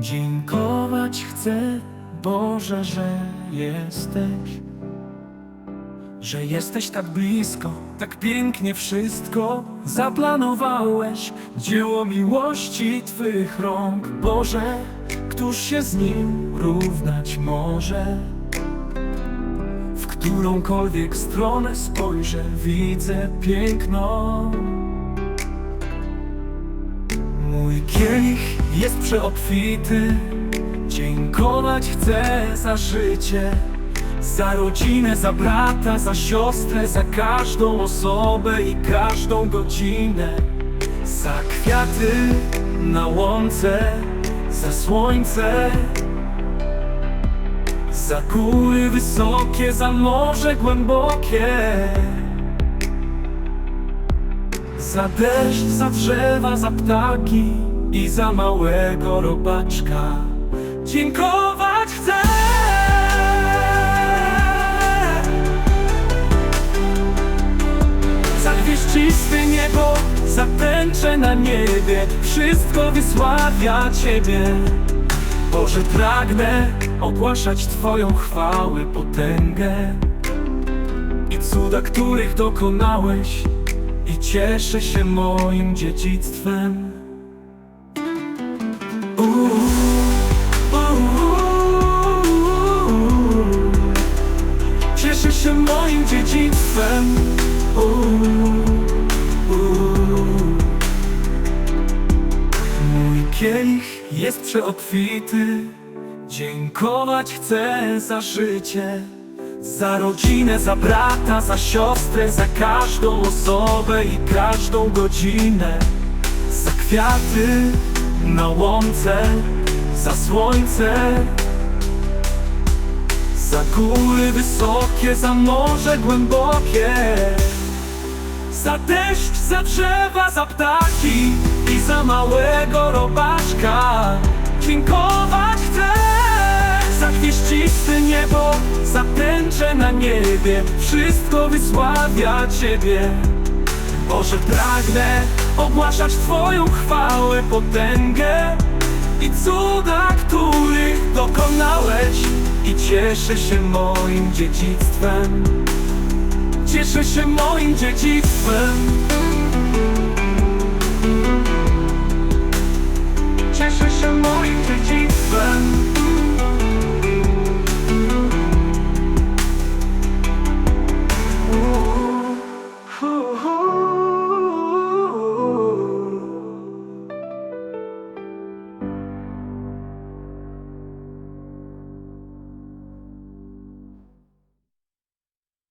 Dziękować chcę, Boże, że jesteś. Że jesteś tak blisko, tak pięknie wszystko zaplanowałeś. Dzieło miłości Twych rąk, Boże, któż się z nim równać może? W którąkolwiek stronę spojrzę, widzę piękno. Kielich jest przeobfity, dziękować chcę za życie. Za rodzinę, za brata, za siostrę, za każdą osobę i każdą godzinę. Za kwiaty na łące, za słońce. Za góry wysokie, za morze głębokie. Za deszcz, za drzewa, za ptaki i za małego robaczka. Dziękować chcę. Za gwiaździste niebo, za tęczę na niebie Wszystko wysławia Ciebie Boże, pragnę ogłaszać Twoją chwałę, potęgę I cuda, których dokonałeś I cieszę się moim dziedzictwem Się moim dziedzictwem. Uuu. Mój kielich jest przeobfity. Dziękować chcę za życie Za rodzinę, za brata, za siostrę Za każdą osobę i każdą godzinę. Za kwiaty na łące Za słońce za góry wysokie, za morze głębokie. Za deszcz, za drzewa, za ptaki I za małego robaczka. Dziękować chcę Za gwieździste niebo, za tęczę na niebie. Wszystko wysławia Ciebie. Boże, pragnę ogłaszać Twoją chwałę, potęgę i cuda, Cieszę się moim dziedzictwem. Cieszę się moim dziedzictwem